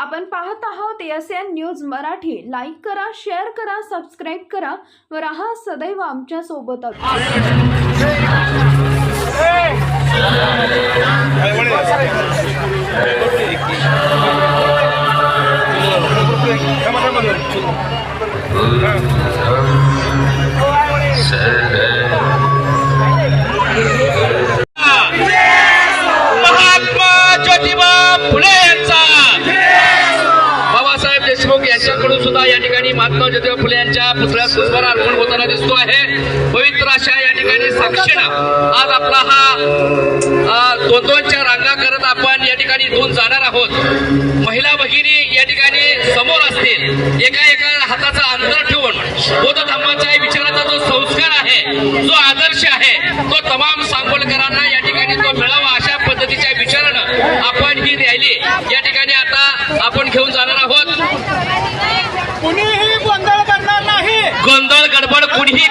आपण पाहत आहोत S N news Marathi like करा शेअर करा सबस्क्राईब करा व राहा सदैव आमच्या सोबतच महात्मा देशमुख यांच्याकडून सुद्धा या ठिकाणी महात्मा ज्योतिबा फुले यांच्या पुतळ्यास पुष्पहार अर्पण होताना दिसतो आहे. पवित्र अशा या ठिकाणी साक्षीनं आज आपला हा अ, दोन दोनच्या रांगा करत आपण या ठिकाणी दोन जाणार आहोत. महिला भगिनी या ठिकाणी समोर असतील. एका एका हाताचा अंतर ठेवून बौद्ध धर्माच्या विचाराचा जो संस्कार आहे जो आदर्श आहे तो तमाम सांगोलकरांना या ठिकाणी तो मिळावा अशा पद्धतीच्या विचारानं आपण ही रॅली या ठिकाणी आता आपण घेऊन जाणार आहोत. कुणीही